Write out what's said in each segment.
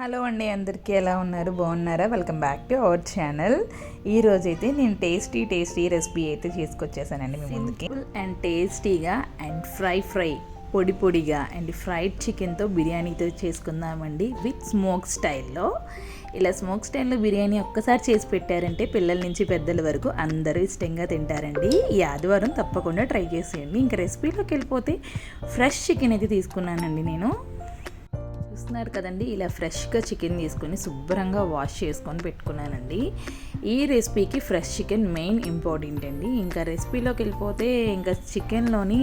Hello అండి అందరికీ ఎలా ఉన్నారు? బాగున్నారా? Welcome back to our channel. ఈరోజు అయితే నేను టేస్టీ టేస్టీ రెసిపీ అయితే చేసుకొచ్చేసానండి మీ ముందుకి. అండ్ టేస్టీగా అండ్ ఫ్రై ఫ్రై పొడి పొడిగా అండ్ ఫ్రైడ్ చికెన్తో బిర్యానీతో చేసుకుందామండి విత్ స్మోక్ స్టైల్లో. ఇలా స్మోక్ స్టైల్లో బిర్యానీ ఒక్కసారి చేసి పెట్టారంటే పిల్లల నుంచి పెద్దల వరకు అందరూ ఇష్టంగా తింటారండి. ఈ ఆదివారం తప్పకుండా ట్రై చేసేయండి. ఇంకా రెసిపీలోకి వెళ్ళిపోతే ఫ్రెష్ చికెన్ అయితే తీసుకున్నానండి నేను. చూస్తున్నారు కదండి. ఇలా ఫ్రెష్గా చికెన్ తీసుకొని శుభ్రంగా వాష్ చేసుకొని పెట్టుకున్నానండి. ఈ రెసిపీకి ఫ్రెష్ చికెన్ మెయిన్ ఇంపార్టెంట్ అండి. ఇంకా రెసిపీలోకి వెళ్ళిపోతే ఇంకా చికెన్లోని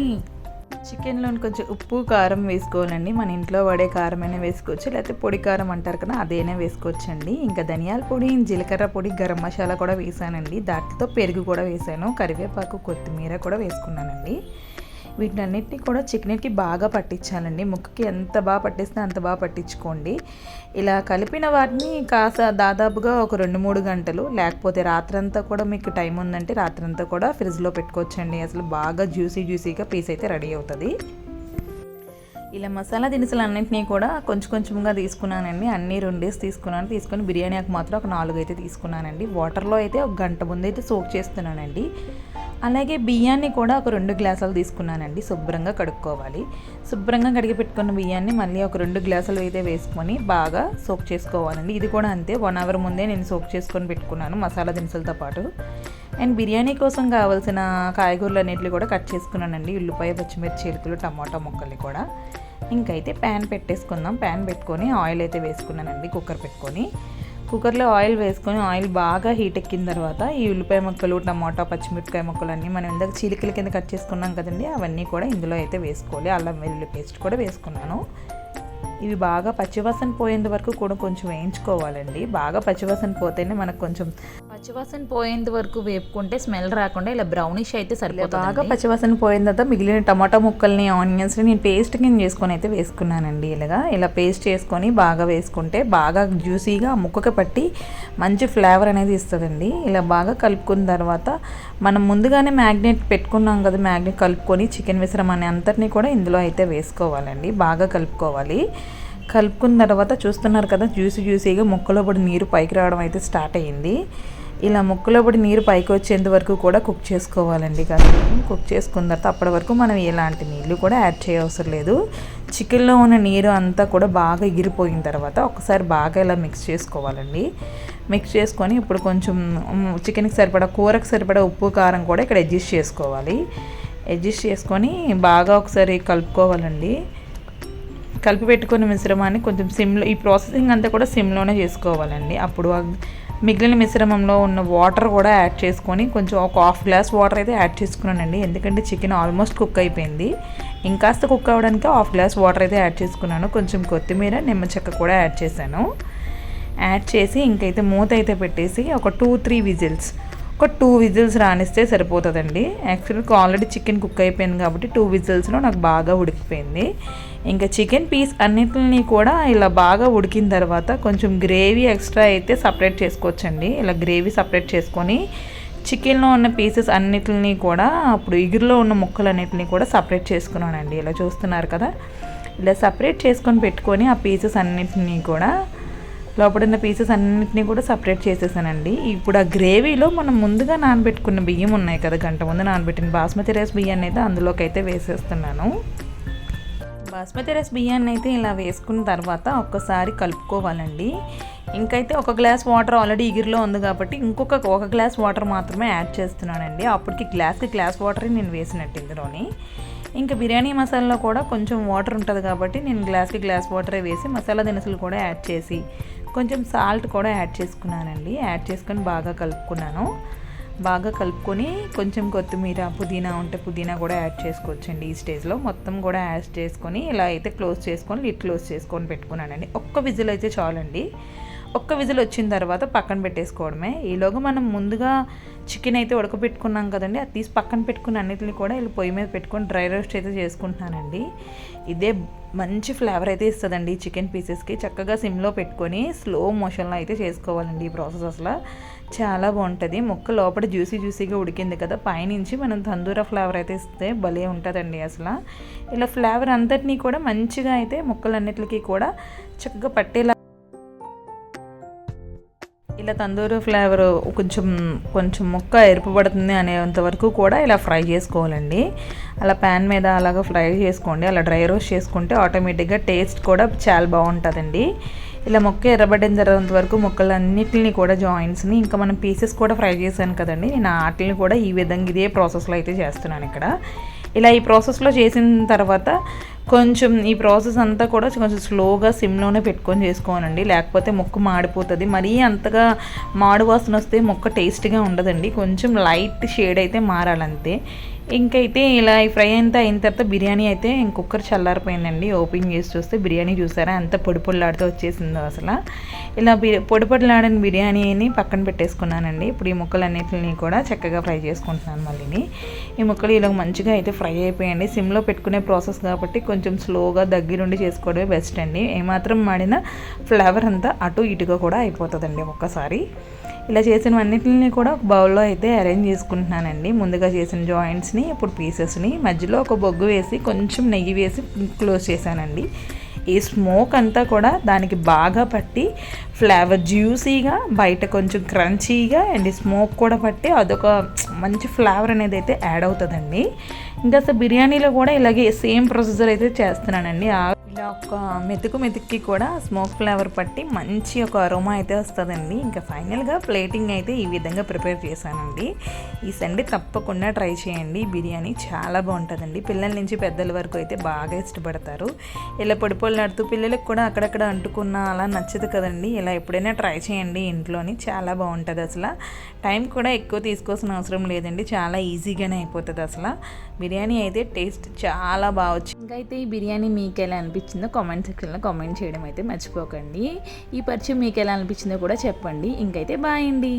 చికెన్లోని కొంచెం ఉప్పు కారం వేసుకోవాలండి. మన ఇంట్లో వాడే కారమైనా వేసుకోవచ్చు. లేకపోతే పొడి కారం అంటారు కదా అదైనా వేసుకోవచ్చండి. ఇంకా ధనియాల పొడి జీలకర్ర పొడి గరం మసాలా కూడా వేసానండి. దాంట్లో పెరుగు కూడా వేసాను. కరివేపాకు కొత్తిమీర కూడా వేసుకున్నానండి. వీటన్నిటిని కూడా చికెన్కి బాగా పట్టించాలండి. ముక్కకి ఎంత బాగా పట్టిస్తే అంత బాగా పట్టించుకోండి. ఇలా కలిపిన వాటిని కాస్త దాదాపుగా ఒక రెండు మూడు గంటలు లేకపోతే రాత్రంతా కూడా మీకు టైం ఉందంటే రాత్రంతా కూడా ఫ్రిడ్జ్లో పెట్టుకోవచ్చండి. అసలు బాగా జ్యూసీ జ్యూసీగా పీస్ అయితే రెడీ అవుతుంది. ఇలా మసాలా దినుసులు అన్నింటినీ కూడా కొంచెం కొంచెంగా తీసుకున్నానండి. అన్నీ రెండేసి తీసుకున్నాను. తీసుకొని బిర్యానీ ఆకు మాత్రం ఒక నాలుగు అయితే తీసుకున్నానండి. వాటర్లో అయితే ఒక గంట ముందు అయితే సోక్ చేస్తున్నానండి. అలాగే బియ్యాన్ని కూడా ఒక రెండు గ్లాసులు తీసుకున్నానండి శుభ్రంగా కడుక్కోవాలి. శుభ్రంగా కడిగి పెట్టుకున్న బియ్యాన్ని మళ్ళీ ఒక రెండు గ్లాసులు అయితే వేసుకొని బాగా సోక్ చేసుకోవాలండి. ఇది కూడా అంతే వన్ అవర్ ముందే నేను సోక్ చేసుకొని పెట్టుకున్నాను మసాలా దినుసులతో పాటు. అండ్ బిర్యానీ కోసం కావాల్సిన కాయగూరలు అన్నిటిని కూడా కట్ చేసుకున్నానండి. ఉల్లిపాయ పచ్చిమిర్చి చిలుకలు టమాటా ముక్కల్ని కూడా. ఇంకైతే ప్యాన్ పెట్టేసుకుందాం. ప్యాన్ పెట్టుకొని ఆయిల్ అయితే వేసుకున్నానండి కుక్కర్ పెట్టుకొని. కుక్కర్లో ఆయిల్ వేసుకొని ఆయిల్ బాగా హీట్ ఎక్కిన తర్వాత ఈ ఉల్లిపాయ ముక్కలు టమాటా పచ్చిమిరపకాయ ముక్కలు అన్నీ మనం ఇందాక చీలికల కింద కట్ చేసుకున్నాం కదండి అవన్నీ కూడా ఇందులో అయితే వేసుకోవాలి. అల్లం వెల్లుల్లి పేస్ట్ కూడా వేసుకున్నాను. ఇవి బాగా పచ్చివాసన పోయేంత వరకు కూడా కొంచెం వేయించుకోవాలండి. బాగా పచ్చివాసన పోతేనే మనకు కొంచెం పచ్చివాసన పోయేంత వరకు వేపుకుంటే స్మెల్ రాకుండా ఇలా బ్రౌనిష్ అయితే సరిపోతుంది బాగా పచ్చివాసన పోయిన తర్వాత మిగిలిన టమాటా ముక్కల్ని ఆనియన్స్ని నేను పేస్ట్ కింద చేసుకొని అయితే వేసుకున్నానండి ఇలాగా. ఇలా పేస్ట్ చేసుకొని బాగా వేసుకుంటే బాగా జ్యూసీగా ముక్కకి పట్టి మంచి ఫ్లేవర్ అనేది ఇస్తుందండి. ఇలా బాగా కలుపుకున్న తర్వాత మనం ముందుగానే మ్యాగ్నెట్ పెట్టుకున్నాం కదా మ్యాగ్నెట్ కలుపుకొని చికెన్ మిశ్రమాన్ని అంతటినీ కూడా ఇందులో అయితే వేసుకోవాలండి. బాగా కలుపుకోవాలి. కలుపుకున్న తర్వాత చూస్తున్నారు కదా జ్యూసీ జ్యూసీగా ముక్కలో పడి నీరు పైకి రావడం అయితే స్టార్ట్ అయ్యింది. ఇలా ముక్కలో పడి నీరు పైకి వచ్చేంత వరకు కూడా కుక్ చేసుకోవాలండి కాసేపు కుక్ చేసుకున్న తర్వాత అప్పటి వరకు మనం ఎలాంటి నీళ్ళు కూడా యాడ్ చేయవసరం లేదు. చికెన్లో ఉన్న నీరు అంతా కూడా బాగా ఎగిరిపోయిన తర్వాత ఒకసారి బాగా ఇలా మిక్స్ చేసుకోవాలండి. మిక్స్ చేసుకొని ఇప్పుడు కొంచెం చికెన్కి సరిపడా కూరకు సరిపడా ఉప్పు కారం కూడా ఇక్కడ అడ్జస్ట్ చేసుకోవాలి. అడ్జస్ట్ చేసుకొని బాగా ఒకసారి కలుపుకోవాలండి. కలిపి పెట్టుకున్న మిశ్రమాన్ని కొంచెం సిమ్లో ఈ ప్రాసెసింగ్ అంతా కూడా సిమ్లోనే చేసుకోవాలండి. అప్పుడు మిగిలిన మిశ్రమంలో ఉన్న వాటర్ కూడా యాడ్ చేసుకొని కొంచెం ఒక హాఫ్ గ్లాస్ వాటర్ అయితే యాడ్ చేసుకున్నానండి. ఎందుకంటే చికెన్ ఆల్మోస్ట్ కుక్ అయిపోయింది. ఇంకాస్త కుక్ అవ్వడానికి హాఫ్ గ్లాస్ వాటర్ అయితే యాడ్ చేసుకున్నాను. కొంచెం కొత్తిమీర నిమ్మ చెక్క కూడా యాడ్ చేశాను. యాడ్ చేసి ఇంకైతే మూత అయితే పెట్టేసి ఒక టూ త్రీ విజిల్స్ ఒక టూ విజిల్స్ రానిస్తే సరిపోతుందండి. యాక్చువల్గా ఆల్రెడీ చికెన్ కుక్ అయిపోయింది కాబట్టి టూ విజిల్స్లో నాకు బాగా ఉడికిపోయింది. ఇంకా చికెన్ పీస్ అన్నిటిని కూడా ఇలా బాగా ఉడికిన తర్వాత కొంచెం గ్రేవీ ఎక్స్ట్రా అయితే సపరేట్ చేసుకోవచ్చండి. ఇలా గ్రేవీ సపరేట్ చేసుకొని చికెన్లో ఉన్న పీసెస్ అన్నిటిని కూడా అప్పుడు ఇగురులో ఉన్న ముక్కలన్నిటిని కూడా సపరేట్ చేసుకున్నానండి. ఇలా చూస్తున్నారు కదా? ఇలా సపరేట్ చేసుకొని పెట్టుకొని ఆ పీసెస్ అన్నిటినీ కూడా లోపడున్న పీసెస్ అన్నింటినీ కూడా సపరేట్ చేసేసానండి. ఇప్పుడు ఆ గ్రేవీలో మనం ముందుగా నానబెట్టుకున్న బియ్యం ఉన్నాయి కదా గంట ముందు నానబెట్టిన బాస్మతి రైస్ బియ్యాన్ని అయితే అందులోకి అయితే వేసేస్తున్నాను. బాస్మతి రైస్ బియ్యాన్ని అయితే ఇలా వేసుకున్న తర్వాత ఒక్కసారి కలుపుకోవాలండి. ఇంకైతే ఒక గ్లాస్ వాటర్ ఆల్రెడీ ఇగిరిలో ఉంది కాబట్టి ఇంకొక ఒక గ్లాస్ వాటర్ మాత్రమే యాడ్ చేస్తున్నానండి. అప్పటికి గ్లాస్కి గ్లాస్ వాటర్ నేను వేసినట్టు ఇందులోని. ఇంకా బిర్యానీ మసాలాలో కూడా కొంచెం వాటర్ ఉంటుంది కాబట్టి నేను గ్లాస్కి గ్లాస్ వాటరే వేసి మసాలా దినుసులు కూడా యాడ్ చేసి కొంచెం సాల్ట్ కూడా యాడ్ చేసుకున్నానండి. యాడ్ చేసుకొని బాగా కలుపుకున్నాను. బాగా కలుపుకొని కొంచెం కొత్తిమీర పుదీనా ఉంటే పుదీనా కూడా యాడ్ చేసుకోవచ్చండి ఈ స్టేజ్లో. మొత్తం కూడా యాడ్ చేసుకొని ఇలా అయితే క్లోజ్ చేసుకొని లిట్ క్లోజ్ చేసుకొని పెట్టుకున్నానండి. ఒక్క విజిల్ అయితే చాలండి. ఒక్క విజిల్ వచ్చిన తర్వాత పక్కన పెట్టేసుకోవడమే. ఈలోగా మనం ముందుగా చికెన్ అయితే ఉడకబెట్టుకున్నాం కదండి అది తీసి పక్కన పెట్టుకున్న అన్నిటిని కూడా ఇలా పొయ్యి మీద పెట్టుకొని డ్రై రోస్ట్ అయితే చేసుకుంటున్నానండి. ఇదే మంచి ఫ్లేవర్ అయితే ఇస్తుందండి చికెన్ పీసెస్కి. చక్కగా సిమ్లో పెట్టుకొని స్లో మోషన్లో అయితే చేసుకోవాలండి ఈ ప్రాసెస్ అసలు. చాలా బాగుంటుంది. ముక్క లోపల జ్యూసీ జ్యూసీగా ఉడికింది కదా పైనుంచి మనం తందూరా ఫ్లేవర్ అయితే ఇస్తే భలే ఉంటుందండి అసలు. ఇలా ఫ్లేవర్ అంతటినీ కూడా మంచిగా అయితే ముక్కలన్నిటికీ కూడా చక్కగా పట్టేలా ఇలా తందూరి ఫ్లేవర్ కొంచెం కొంచెం ముక్క ఎరుపు పడుతుంది అనేంత వరకు కూడా ఇలా ఫ్రై చేసుకోవాలండి. అలా ప్యాన్ మీద అలాగ ఫ్రై చేసుకోండి. అలా డ్రై రోస్ట్ చేసుకుంటే ఆటోమేటిక్గా టేస్ట్ కూడా చాలా బాగుంటుందండి. ఇలా మొక్క ఎర్రబడిన తర్వాత వరకు ముక్కలన్నిటిని కూడా జాయింట్స్ని ఇంకా మనం పీసెస్ కూడా ఫ్రై చేశాను కదండి నేను వాటిని కూడా ఈ విధంగా ఇదే ప్రాసెస్లో అయితే చేస్తున్నాను ఇక్కడ. ఇలా ఈ ప్రాసెస్లో చేసిన తర్వాత కొంచెం ఈ ప్రాసెస్ అంతా కూడా కొంచెం స్లోగా సిమ్లోనే పెట్టుకొని చేసుకోనండి లేకపోతే ముక్క మాడిపోతుంది. మరీ అంతగా మాడు వాసన వస్తే ముక్క టేస్ట్గా ఉండదండి. కొంచెం లైట్ షేడ్ అయితే మారాలంతే. ఇంకైతే ఇలా ఫ్రై అంతా అయిన తర్వాత బిర్యానీ అయితే కుక్కర్ చల్లారిపోయిందండి. ఓపెన్ చేసి చూస్తే బిర్యానీ చూసారా? అంత పొడి పొడిలాడుతూ వచ్చేసిందో అసలు. ఇలా బి పొడి పొడిలాడిన బిర్యానీని పక్కన పెట్టేసుకున్నానండి. ఇప్పుడు ఈ ముక్కలన్నిటిని కూడా చక్కగా ఫ్రై చేసుకుంటున్నాను మళ్ళీని. ఈ ముక్కలు ఇలా మంచిగా అయితే ఫ్రై అయిపోయండి సిమ్లో పెట్టుకునే ప్రాసెస్ కాబట్టి కొంచెం స్లోగా దగ్గరుండి చేసుకోవడమే బెస్ట్ అండి. ఏమాత్రం మాడిన ఫ్లేవర్ అంతా అటు ఇటుగా కూడా అయిపోతుందండి ఒక్కసారి. ఇలా చేసినవన్నిటిని కూడా ఒక బౌల్లో అయితే అరేంజ్ చేసుకుంటున్నానండి. ముందుగా చేసిన జాయింట్స్ని ఇప్పుడు పీసెస్ని మధ్యలో ఒక బొగ్గు వేసి కొంచెం నెయ్యి వేసి క్లోజ్ చేశానండి. ఈ స్మోక్ అంతా కూడా దానికి బాగా పట్టి ఫ్లేవర్ జ్యూసీగా బయట కొంచెం క్రంచీగా అండ్ స్మోక్ కూడా పట్టి అదొక మంచి ఫ్లేవర్ అనేది అయితే యాడ్ అవుతుందండి. ఇంకా అసలు బిర్యానీలో కూడా ఇలాగే సేమ్ ప్రొసీజర్ అయితే చేస్తున్నానండి. ఆ ఇలా ఒక మెతుకు మెతుక్కి కూడా స్మోక్ ఫ్లేవర్ పట్టి మంచి ఒక అరోమా అయితే వస్తుందండి. ఇంకా ఫైనల్గా ప్లేటింగ్ అయితే ఈ విధంగా ప్రిపేర్ చేశానండి. ఈ సండే తప్పకుండా ట్రై చేయండి. బిర్యానీ చాలా బాగుంటుందండి. పిల్లల నుంచి పెద్దల వరకు అయితే బాగా ఇష్టపడతారు. ఇలా పొడి నడుతూ పిల్లలకు కూడా అక్కడక్కడ అంటుకున్న అలా నచ్చదు కదండి. ఇలా ఎప్పుడైనా ట్రై చేయండి ఇంట్లోని. చాలా బాగుంటుంది అసలు. టైం కూడా ఎక్కువ తీసుకోవాల్సిన అవసరం లేదండి. చాలా ఈజీగానే అయిపోతుంది అసలు. బిర్యానీ అయితే టేస్ట్ చాలా బాగా వచ్చింది ఇంకా అయితే ఈ బిర్యానీ మీకు ఎలా అనిపించిందో కామెంట్ సెక్షన్లో కామెంట్ చేయడం అయితే మర్చిపోకండి. ఈ పరిచయం మీకు ఎలా అనిపించిందో కూడా చెప్పండి. ఇంకైతే బాయ్ అండి.